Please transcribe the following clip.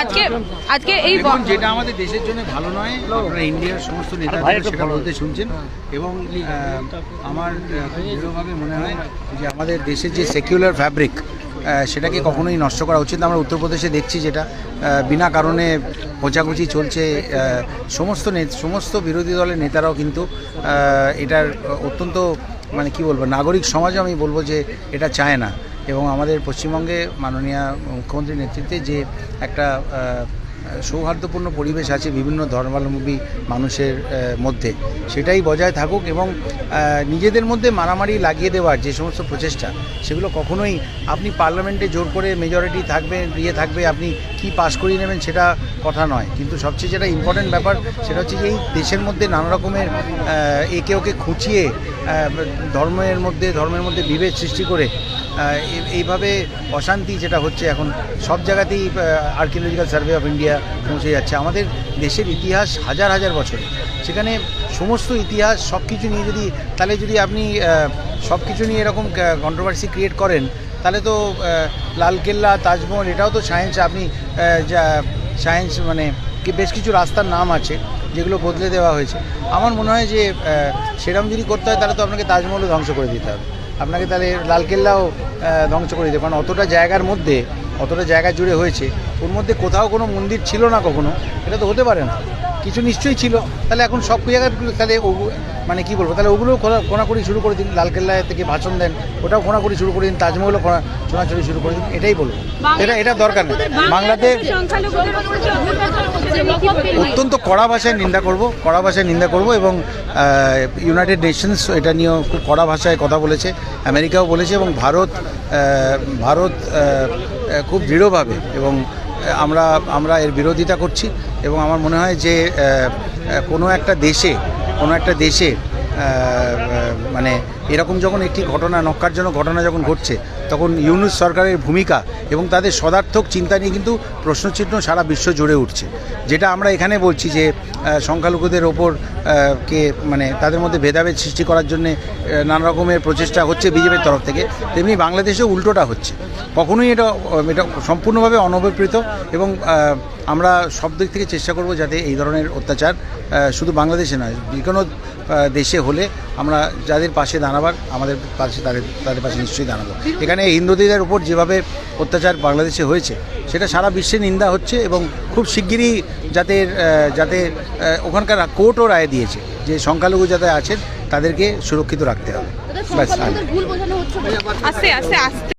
আজকে আজকে এই যেটা আমাদের দেশের জন্য ভালো নয় আপনারা ইন্ডিয়ার সমস্ত নেতাদের সেটা বলতে শুনছেন। এবং আমার দৃঢ়ভাবে মনে হয় যে আমাদের দেশের যে সেকুলার ফ্যাব্রিক সেটাকে কখনোই নষ্ট করা উচিত আমরা উত্তরপ্রদেশে দেখছি যেটা বিনা কারণে খোঁচাখুচি চলছে সমস্ত সমস্ত বিরোধী দলের নেতারাও কিন্তু এটার অত্যন্ত মানে কি বলব নাগরিক সমাজও আমি বলব যে এটা চায় না। এবং আমাদের পশ্চিমবঙ্গে মাননীয় মুখ্যমন্ত্রীর নেতৃত্বে যে একটা সৌহার্দ্যপূর্ণ পরিবেশ আছে বিভিন্ন ধর্মাবলম্বী মানুষের মধ্যে, সেটাই বজায় থাকুক এবং নিজেদের মধ্যে মারামারি লাগিয়ে দেওয়ার যে সমস্ত প্রচেষ্টা, সেগুলো কখনোই আপনি পার্লামেন্টে জোর করে মেজরিটি থাকবে ইয়ে থাকবে, আপনি কি পাশ করিয়ে নেবেন সেটা কথা নয়। কিন্তু সবচেয়ে যেটা ইম্পর্টেন্ট ব্যাপার সেটা হচ্ছে যে এই দেশের মধ্যে নানা রকমের একে ওকে খুঁচিয়ে ধর্মের মধ্যে ধর্মের মধ্যে বিভেদ সৃষ্টি করে এইভাবে অশান্তি যেটা হচ্ছে এখন সব জায়গাতেই আর্কিওলজিক্যাল সার্ভে অফ ইন্ডিয়া পৌঁছে যাচ্ছে। আমাদের দেশের ইতিহাস হাজার হাজার বছর। সেখানে সমস্ত ইতিহাস সব কিছু নিয়ে যদি, তাহলে যদি আপনি সব কিছু নিয়ে এরকম কন্ট্রোভার্সি ক্রিয়েট করেন তাহলে তো লালকেল্লা, তাজমহল, এটাও তো সায়েন্স আপনি যা সায়েন্স মানে বেশ কিছু রাস্তার নাম আছে, যেগুলো বদলে দেওয়া হয়েছে। আমার মনে হয় যে সেরকম যদি করতে হয়, তাহলে তো আপনাকে তাজমহলও ধ্বংস করে দিতে হবে। আপনাকে তাহলে লালকেল্লাও ধ্বংস করে দিতে কারণ অতটা জায়গার মধ্যে, অতটা জায়গা জুড়ে হয়েছে, ওর মধ্যে কোথাও কোনো মন্দির ছিল না কখনো, এটা তো হতে পারে না। কিছু নিশ্চয়ই ছিল। তাহলে এখন সব জায়গাগুলো তাহলে মানে কি বলব, তাহলে ওগুলো খোঁড়াখুড়ি শুরু করে দিন। লালকেল্লা থেকে ভাষণ দেন, ওটাও খোঁড়াখুড়ি শুরু করে দিন, তাজমহলও খোঁড়া ছোঁড়াছড়ি শুরু করে দিন, এটাই বলব। এটা এটা দরকার নেই। বাংলাতে অত্যন্ত কড়া ভাষায় নিন্দা করব, কড়া ভাষায় নিন্দা করব এবং ইউনাইটেড নেশনস এটা নিয়েও খুব কড়া ভাষায় কথা বলেছে, আমেরিকাও বলেছে এবং ভারত ভারত খুব দৃঢ়ভাবে এবং আমরা আমরা এর বিরোধিতা করছি এবং আমার মনে হয় যে কোনো একটা দেশে, কোনো একটা দেশে মানে এরকম যখন একটি ঘটনা নক্কারজনক ঘটনা যখন ঘটছে, তখন ইউনুস সরকারের ভূমিকা এবং তাদের সদার্থক চিন্তা নিয়ে কিন্তু প্রশ্নচিহ্ন সারা বিশ্ব জুড়ে উঠছে। যেটা আমরা এখানে বলছি যে সংখ্যালঘুদের ওপর কে মানে তাদের মধ্যে ভেদাভেদ সৃষ্টি করার জন্য নানা রকমের প্রচেষ্টা হচ্ছে বিজেপির তরফ থেকে। তেমনি বাংলাদেশেও উল্টোটা হচ্ছে। কখনোই এটা এটা সম্পূর্ণভাবে অনভিপ্রেত এবং আমরা সব দিক থেকে চেষ্টা করব যাতে এই ধরনের অত্যাচার শুধু বাংলাদেশে নয়, যে কোনো দেশে হলে আমরা যাদের পাশে দাঁড়াবার আমাদের পাশে তাদের তাদের পাশে নিশ্চয়ই দাঁড়াবো এখানে হিন্দুদের উপর যেভাবে অত্যাচার বাংলাদেশে হয়েছে সেটা সারা বিশ্বে নিন্দা হচ্ছে এবং খুব শিগগিরই যাতে যাতে ওখানকার কোর্টও রায় দিয়েছে যে সংখ্যালঘু যাতে আছেন তাদেরকে সুরক্ষিত রাখতে হবে। ব্যাস আস্তে আস্তে আস্তে